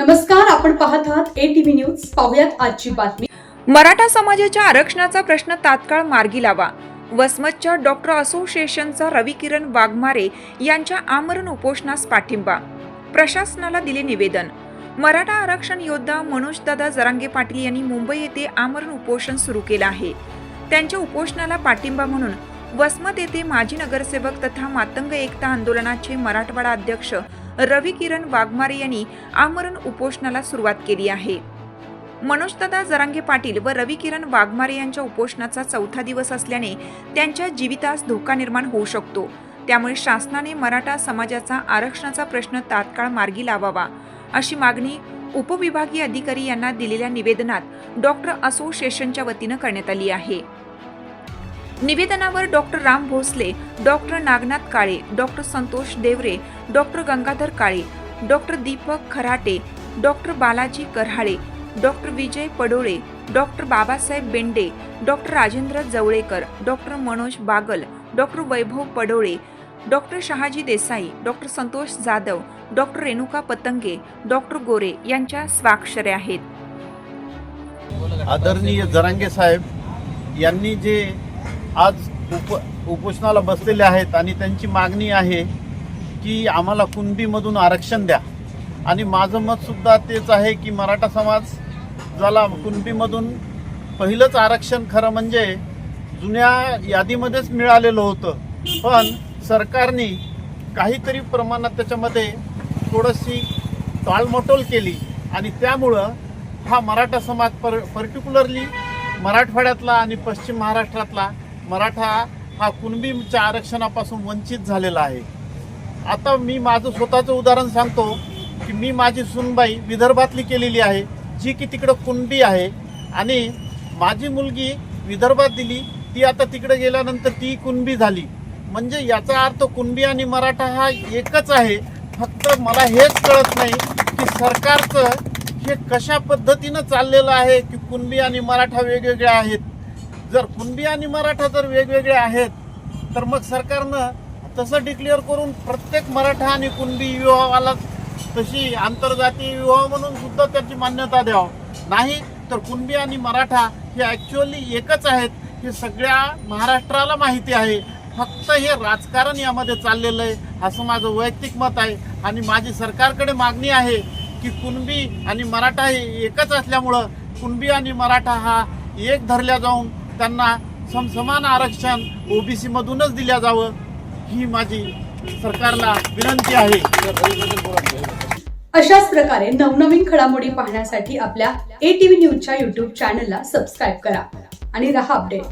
नमस्कार आपण पाहत आहात ए टीव्ही न्यूज पाहुयात आजची बातमी. मराठा समाजाच्या आरक्षणाचा प्रश्न तात्काळ मार्गी लावा. वसमतच्या डॉक्टर असोसिएशनचा रवी किरण वाघमारे यांच्या आमरण उपोषणास पाठिंबा. प्रशासनाला दिले निवेदन. मराठा आरक्षण योद्धा मनोजदादा जरांगे पाटील यांनी मुंबई येथे आमरण उपोषण सुरू केलं आहे. त्यांच्या उपोषणाला पाठिंबा म्हणून वसमत येथे माजी नगरसेवक तथा मातंग एकता आंदोलनाचे मराठवाडा अध्यक्ष रवी किरण वाघमारे यांनी आमरण उपोषणाला सुरुवात केली आहे. मनोजदादा जरांगे पाटील व रवी किरण वाघमारे यांच्या उपोषणाचा चौथा दिवस असल्याने त्यांच्या जीवितास धोका निर्माण होऊ शकतो. त्यामुळे शासनाने मराठा समाजाचा आरक्षणाचा प्रश्न तात्काळ मार्गी लावावा अशी मागणी उपविभागीय अधिकारी यांना दिलेल्या निवेदनात डॉक्टर असोसिएशनच्या वतीनं करण्यात आली आहे. निवेदनावर doctor Ram Bhosale doctor Nagnath Kale doctor Santosh Deore doctor Gangadhar Kale doctor Deepak Kharate doctor Balaji Karhale doctor Vijay Padole doctor Babasaheb Bende doctor Rajendra Jawalekar doctor Manoj Bagal doctor Vaibhav Padole doctor Shahaji Desai doctor Santosh Jadhav doctor Renuka Patange doctor Gore यांच्या स्वाक्षऱ्या आहेत. आदरणीय जरांगे साहेब यांनी जे आज उप उपोषणाला बसलेले आहेत आणि त्यांची मागणी आहे की आम्हाला कुणबीमधून आरक्षण द्या. आणि माझं मतसुद्धा तेच आहे की मराठा समाज ज्याला कुणबीमधून पहिलंच आरक्षण खरं म्हणजे जुन्या यादीमध्येच मिळालेलं होतं. पण सरकारने काहीतरी प्रमाणात त्याच्यामध्ये थोडीशी टाळमटोल केली आणि त्यामुळं हा मराठा समाज पर पर्टिक्युलरली मराठवाड्यातला आणि पश्चिम महाराष्ट्रातला मराठा हा कुणबीच्या आरक्षणापासून वंचित झालेला आहे. आता मी माझं स्वतःचं उदाहरण सांगतो की मी माझी सुनबाई विदर्भातली केलेली आहे जी की तिकडं कुणबी आहे. आणि माझी मुलगी विदर्भात दिली ती आता तिकडे गेल्यानंतर ती कुणबी झाली. म्हणजे याचा अर्थ कुणबी आणि मराठा हा एकच आहे. फक्त मला हेच कळत नाही की सरकारचं हे कशा पद्धतीनं चाललेलं आहे की कुणबी आणि मराठा वेगवेगळ्या आहेत. जर कुणबी आणि मराठा जर वेगवेगळे आहेत तर मग सरकारनं तसं डिक्लेअर करून प्रत्येक मराठा आणि कुणबी विवाहाला तशी आंतरजातीय विवाह म्हणून सुद्धा त्याची मान्यता द्यावं. नाही तर कुणबी आणि मराठा हे ॲक्च्युअली एकच आहेत हे सगळ्या महाराष्ट्राला माहिती आहे. फक्त हे राजकारण यामध्ये चाललेलं आहे असं माझं वैयक्तिक मत आहे. आणि माझी सरकारकडे मागणी आहे की कुणबी आणि मराठा हे एकच असल्यामुळं कुणबी आणि मराठा हा एक धरल्या जाऊन त्यांना समसमान आरक्षण ओबीसी मधूनच दिल्या जावं ही माझी सरकारला विनंती आहे. अशाच प्रकारे नवनवीन घडामोडी पाहण्यासाठी आपल्या ए टीव्ही न्यूजच्या युट्यूब चॅनलला सबस्क्राईब करा आणि रहा अपडेट